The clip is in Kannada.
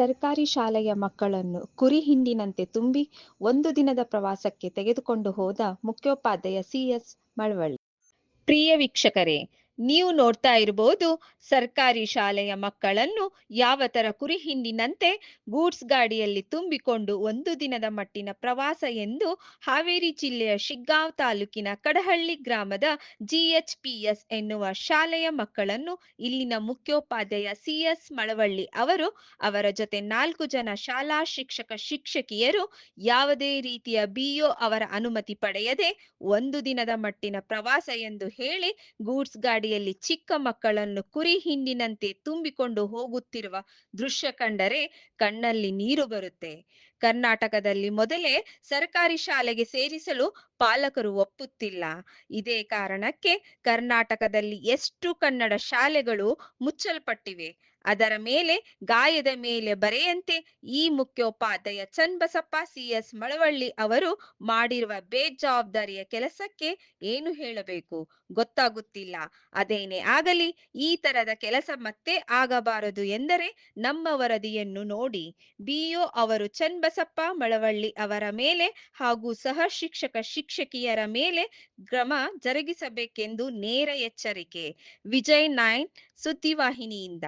ಸರ್ಕಾರಿ ಶಾಲೆಯ ಮಕ್ಕಳನ್ನು ಕುರಿ ಹಿಂಡಿನಂತೆ ತುಂಬಿ ಒಂದು ದಿನದ ಪ್ರವಾಸಕ್ಕೆ ತೆಗೆದುಕೊಂಡು ಹೋದ ಮುಖ್ಯೋಪಾಧ್ಯಾಯ ಸಿಎಸ್ ಮಳವಳ್ಳಿ. ಪ್ರಿಯ ವೀಕ್ಷಕರೇ ನೀವು ನೋಡ್ತಾ ಇರಬಹುದು ಸರ್ಕಾರಿ ಶಾಲೆಯ ಮಕ್ಕಳನ್ನು ಯಾವ ತರ ಕುರಿ ಹಿಂಡಿನಂತೆ ಗೂಡ್ಸ್ ಗಾಡಿಯಲ್ಲಿ ತುಂಬಿಕೊಂಡು ಒಂದು ದಿನದ ಮಟ್ಟಿನ ಪ್ರವಾಸ ಎಂದು ಹಾವೇರಿ ಜಿಲ್ಲೆಯ ಶಿಗ್ಗಾಂವ್ ತಾಲೂಕಿನ ಕಡಹಳ್ಳಿ ಗ್ರಾಮದ ಜಿಎಚ್ಪಿಎಸ್ ಎನ್ನುವ ಶಾಲೆಯ ಮಕ್ಕಳನ್ನು ಇಲ್ಲಿನ ಮುಖ್ಯೋಪಾಧ್ಯಾಯ ಸಿಎಸ್ ಮಳವಳ್ಳಿ ಅವರು, ಅವರ ಜೊತೆ ನಾಲ್ಕು ಜನ ಶಾಲಾ ಶಿಕ್ಷಕ ಶಿಕ್ಷಕಿಯರು ಯಾವುದೇ ರೀತಿಯ ಬಿಒ ಅವರ ಅನುಮತಿ ಪಡೆಯದೆ ಒಂದು ದಿನದ ಮಟ್ಟಿನ ಪ್ರವಾಸ ಎಂದು ಹೇಳಿ ಗೂಡ್ಸ್ ಗಾಡಿಯಲ್ಲಿ ಚಿಕ್ಕ ಮಕ್ಕಳನ್ನು ಕುರಿ ಹಿಂಡಿನಂತೆ ತುಂಬಿಕೊಂಡು ಹೋಗುತ್ತಿರುವ ದೃಶ್ಯ ಕಂಡರೆ ಕಣ್ಣಲ್ಲಿ ನೀರು ಬರುತ್ತೆ. ಕರ್ನಾಟಕದಲ್ಲಿ ಮೊದಲೇ ಸರ್ಕಾರಿ ಶಾಲೆಗೆ ಸೇರಿಸಲು ಪಾಲಕರು ಒಪ್ಪುತ್ತಿಲ್ಲ. ಇದೇ ಕಾರಣಕ್ಕೆ ಕರ್ನಾಟಕದಲ್ಲಿ ಎಷ್ಟು ಕನ್ನಡ ಶಾಲೆಗಳು ಮುಚ್ಚಲ್ಪಟ್ಟಿವೆ. ಅದರ ಮೇಲೆ ಗಾಯದ ಮೇಲೆ ಬರೆಯಂತೆ ಈ ಮುಖ್ಯೋಪಾಧ್ಯಾಯ ಚನ್ನಬಸಪ್ಪ ಸಿಎಸ್ ಮಳವಳ್ಳಿ ಅವರು ಮಾಡಿರುವ ಬೇಜವಾಬ್ದಾರಿಯ ಕೆಲಸಕ್ಕೆ ಏನು ಹೇಳಬೇಕು? ಗೊತ್ತಾಗುತ್ತಿಲ್ಲ. ಅದೇನೇ ಆಗಲಿ, ಈ ತರದ ಕೆಲಸ ಮತ್ತೆ ಆಗಬಾರದು ಎಂದರೆ ನಮ್ಮ ವರದಿಯನ್ನು ನೋಡಿ. ಬಿಒ ಅವರು ಚನ್ನಬಸಪ್ಪ ಮಳವಳ್ಳಿ ಅವರ ಮೇಲೆ ಹಾಗೂ ಸಹ ಶಿಕ್ಷಕ ಶಿಕ್ಷಕಿಯರ ಮೇಲೆ ಕ್ರಮ ಜರುಗಿಸಬೇಕೆಂದು ನೇರ ಎಚ್ಚರಿಕೆ. ವಿಜಯ್ ನೈನ್ ಸುದ್ದಿವಾಹಿನಿಯಿಂದ.